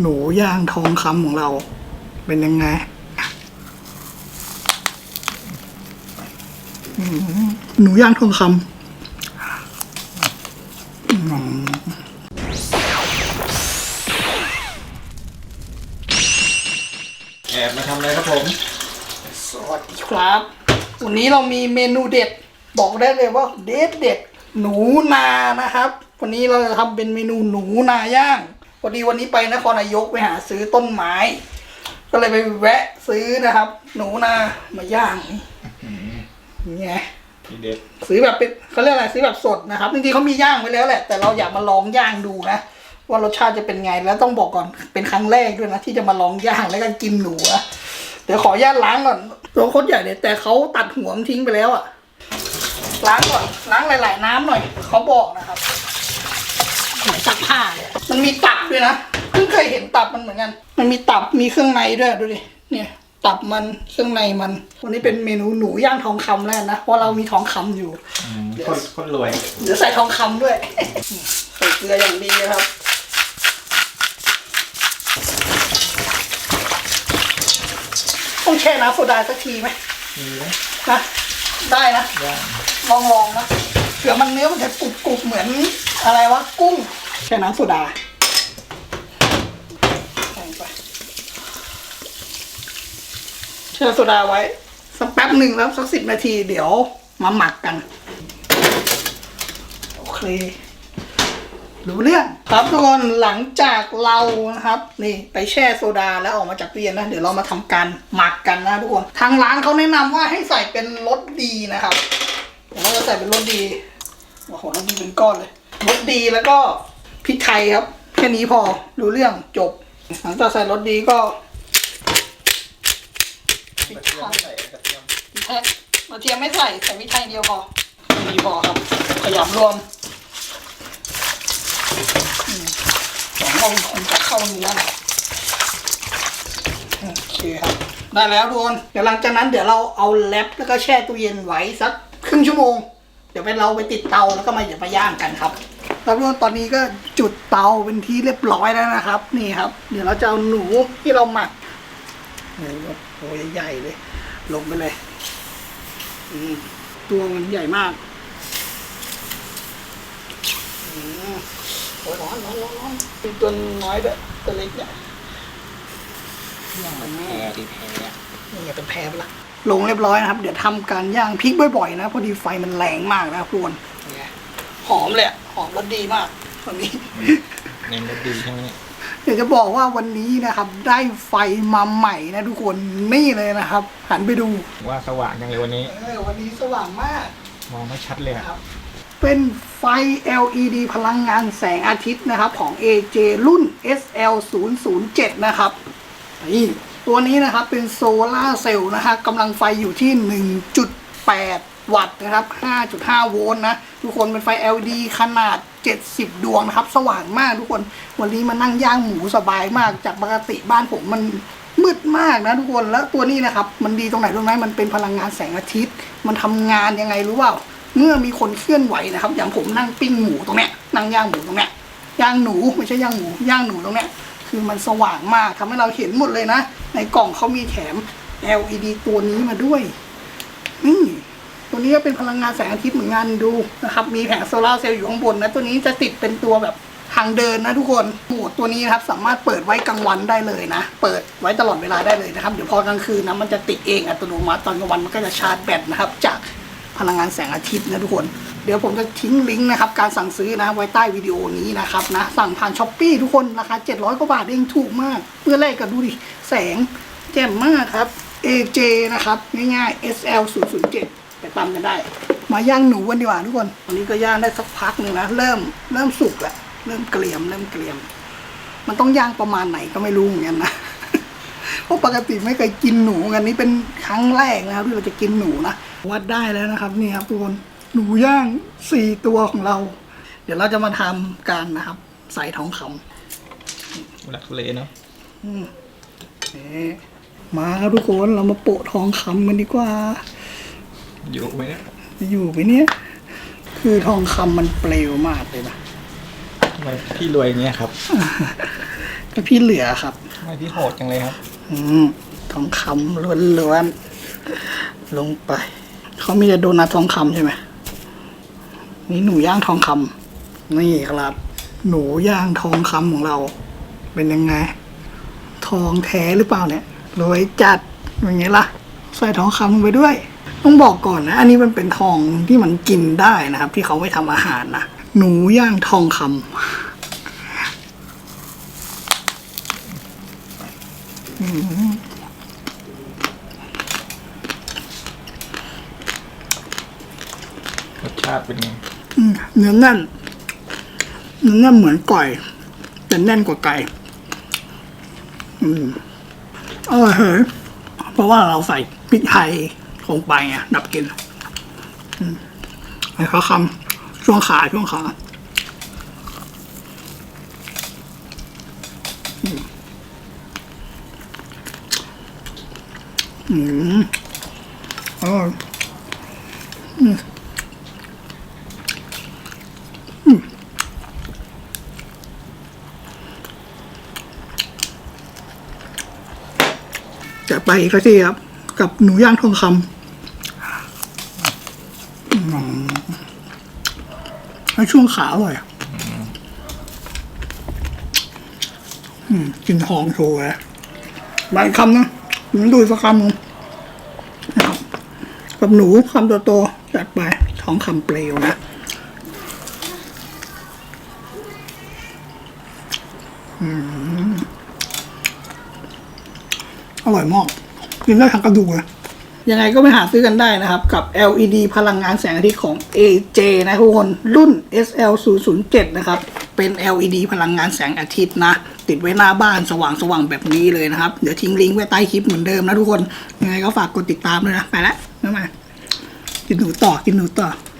หนูย่างทองคำของเรา เป็นยังไงอืมหนูย่างทองคำอืมแอบมาทำอะไรครับผม สวัสดีครับ วันนี้เรามีเมนูเด็ด บอกได้เลยว่าเด็ดเด็ดหนูนานะครับ วันนี้เราจะทำเป็นเมนูหนูนาย่าง พอดีวันนี้ไปนครนายกไปหาซื้อต้นไม้ ก็เลยไปแวะซื้อนะครับ หนูนามาย่างนี่ไงทีเด็ดซื้อแบบเป็นเขาเรียกอะไรซื้อแบบสดนะครับจริงๆเขามีย่างไว้แล้วแหละ แต่เราอยากมาลองย่างดูนะว่ารสชาติจะเป็นไงแล้วต้องบอกก่อนเป็นครั้งแรกด้วยนะที่จะมาลองย่างแล้วก็กินหนูนะเดี๋ยวขออนุญาตล้างก่อนตัวโคตรใหญ่เลยแต่เขาตัดหัวมันทิ้งไปแล้วอะล้างก่อนล้างหลาย ๆ น้ำหน่อยเขาบอกนะครับ เหมือนซักผ้าเลยมันมีตับด้วยนะเพิ่งเคยเห็นตับมันเหมือนกัน มันมีตับมีเครื่องในด้วยดูดิเนี่ยตับมันเครื่องในมัน วันนี้เป็นเมนูหนูย่างทองคำแล้วนะเพราะเรามีทองคำอยู่ คนคนรวย เดี๋ยวใส่ทองคำด้วย ใส่เกลืออย่างดีนะครับ ต้องแช่น้ำโซดาสักทีไหมมีไหมนะ ได้นะ ย่างลองลองๆนะ เผื่อมันเนื้อมันจะกรุบกรุบเหมือนอะไรวะกุ้งแช่น้ำโซดาใส่ไปแช่โซดาไว้ สักแป๊บหนึ่งแล้วสักสิบนาทีเดี๋ยวมาหมักกันโอเครู้เรื่องครับทุกคนหลังจากเรานะครับ นี่ไปแช่โซดาแล้วออกมาจากตู้เย็นนะเดี๋ยวเรามาทำการหมักกันนะทุกคนทางร้านเขาแนะนำว่าให้ใส่เป็นรสดีนะครับเดี๋ยวเราจะใส่เป็นรสดี โอ้โหรสดีเป็นก้อนเลยรสดีแล้วก็พริกไทยครับ แค่นี้พอรู้เรื่องจบ หลังจากใส่รสดีก็พริกไทยใส่กระเทียมแค่กระเทียมไม่ใส่ใส่พริกไทยเดียวพอมีพอครับขยำรวมอืมหวังว่ามันคงจะเข้าเนื้อนะโอเคครับ ได้แล้วทุกคนเดี๋ยวหลังจากนั้นเดี๋ยวเราเอาแรปแล้วก็แช่ตู้เย็นไว้สักครึ่งชั่วโมง เดี๋ยวไปเราไปติดเตาแล้วก็มาเดี๋ยวมาย่างกันครับแล้วทุกคนตอนนี้ก็จุดเตาเป็นที่เรียบร้อยแล้วนะครับ นี่ครับ เดี๋ยวเราจะเอาหนูที่เราหมักโอ้โหโอ้ยใหญ่เลย ลงไปเลยอืมตัวมันใหญ่มากอืมโอ้ยร้อนร้อนร้อนร้อนเป็นตัวน้อยด้วยตัวเล็กเนี่ยย่างมันแพแม่รดีแพรนี่ไงเป็นแพรไปละ ลงเรียบร้อยนะครับ เดี๋ยวทำการย่างพริกบ่อยๆนะพอดีไฟมันแรงมากนะทุกคนเนี่ยหอมเลยอะหอมรสดีมากวันนี้ เน้นรสดีใช่ไหมเนี่ยเดี๋ยวจะบอกว่าวันนี้นะครับ ได้ไฟมาใหม่นะทุกคนนี่เลยนะครับ หันไปดูว่าสว่างจังเลยวันนี้ เออวันนี้สว่างมากมองไม่ชัดเลยอะครับ เป็นไฟ LED พลังงานแสงอาทิตย์นะครับ ของ AJ รุ่น SL 0 0 7 นะครับนี่ ตัวนี้นะครับเป็นโซลาเซลล์นะครับกำลังไฟอยู่ที่ 1.8 วัตต์นะครับ 5.5 โวลต์นะ ทุกคนเป็นไฟ LED ขนาด 70 ดวงนะครับ สว่างมากทุกคนวันนี้มานั่งย่างหมูสบายมากจากปกติบ้านผมมันมืดมากนะทุกคนแล้วตัวนี้นะครับ มันดีตรงไหนรู้ไหมมันเป็นพลังงานแสงอาทิตย์ มันทำงานยังไงรู้เปล่าเมื่อมีคนเคลื่อนไหวนะครับ อย่างผมนั่งปิ้งหมูตรงเนี้ยนั่งย่างหมูตรงเนี้ยย่างหนูไม่ใช่ย่างหมูย่างหนูตรงเนี้ยคือมันสว่างมากทำให้เราเห็นหมดเลยนะ ในกล่องเขามีแถม LED ตัวนี้มาด้วย นี่ ตัวนี้ก็เป็นพลังงานแสงอาทิตย์เหมือนกันดูนะครับ มีแผงโซลาร์เซลล์อยู่ข้างบนนะ ตัวนี้จะติดเป็นตัวแบบทางเดินนะทุกคนโหมดตัวนี้นะครับสามารถเปิดไว้กลางวันได้เลยนะ เปิดไว้ตลอดเวลาได้เลยนะครับ เดี๋ยวพอกลางคืนนะมันจะติดเองอัตโนมัติตอนกลางวันมันก็จะชาร์จแบตนะครับ จากพลังงานแสงอาทิตย์นะทุกคน เดี๋ยวผมจะทิ้งลิงก์นะครับการสั่งซื้อนะไว้ใต้วิดีโอนี้นะครับนะสั่งผ่านช้อปปี้ทุกคนราคา700กว่าบาทเองถูกมากเพื่อแรกกันดูดิแสงแจ่มมากครับ AJ นะครับง่ายๆ SL 0 0 7ไปตามกันได้ มาย่างหนูกันดีกว่าทุกคนอันนี้ก็ย่างได้สักพักหนึ่งนะเริ่มเริ่มสุกแล้วเริ่มเกรียมเริ่มเกรียม มันต้องย่างประมาณไหนก็ไม่รู้เหมือนกันนะเพราะปกติไม่เคยกินหนูกันนี่เป็นครั้งแรกนะครับที่เราจะกินหนูนะวัดได้แล้วนะครับนี่ครับทุกคน หนูย่างสี่ตัวของเรา เดี๋ยวเราจะมาทำการนะครับ ใส่ทองคำหลักเลเนาะนี่มาครับทุกคนเรามาโปะทองคำกันดีกว่า อยู่ไหมเนี่ยจะอยู่ไหมเนี่ย คือทองคำมันเปลวมากเลยนะทำไมพี่รวยอย่างเงี้ยครับแต่พี่เหลือครับทำไมพี่โหดจังเลยครับ อืมทองคำล้วนๆลงไป เขามีแต่โดนัททองคำใช่ไหม นี่หนูย่างทองคำนี่ครับ หนูย่างทองคำของเรา เป็นยังไง ทองแท้หรือเปล่าเนี่ยรวยจัดอย่างไงล่ะ ใส่ทองคำลงไปด้วย ต้องบอกก่อนนะ อันนี้มันเป็นทองที่มันกินได้นะครับ ที่เขาไว้ทำอาหารนะหนูย่างทองคำรสชาติเป็นไง เนื้อแน่นเนื้อแน่นเหมือนไก่แต่แน่นกว่าไก่อืมอร่อยเหยเพราะว่าเราใส่พริกไทยลงไปไงดับกลินไอ้เขาคำช่วงขาช่วงขาอืมอืมอร่อย จะไปอีกสักทีครับ กับหนูย่างทองคำอืมแล้ช่วงขาอร่อยอะอืมกินทองโชว์เลยมาอีกคำนะผมดูสักคำนึงนะครับกับหนูคำโตๆจัดไปทองคำเปลวนะอืม อร่อยมากกินได้ทั้งกระดูกเลยยังไงก็ไปหาซื้อกันได้นะครับ กับ LED พลังงานแสงอาทิตย์ของ AJ นะทุกคนรุ่น SL 0 0 7นะครับ เป็น LED พลังงานแสงอาทิตย์นะ ติดไว้หน้าบ้านสว่างๆแบบนี้เลยนะครับ เดี๋ยวทิ้งลิงก์ไว้ใต้คลิปเหมือนเดิมนะทุกคน ยังไงก็ฝากกดติดตามด้วยนะ ไปล้วบ๊ายบากินหนูต่อกินหนูต่อ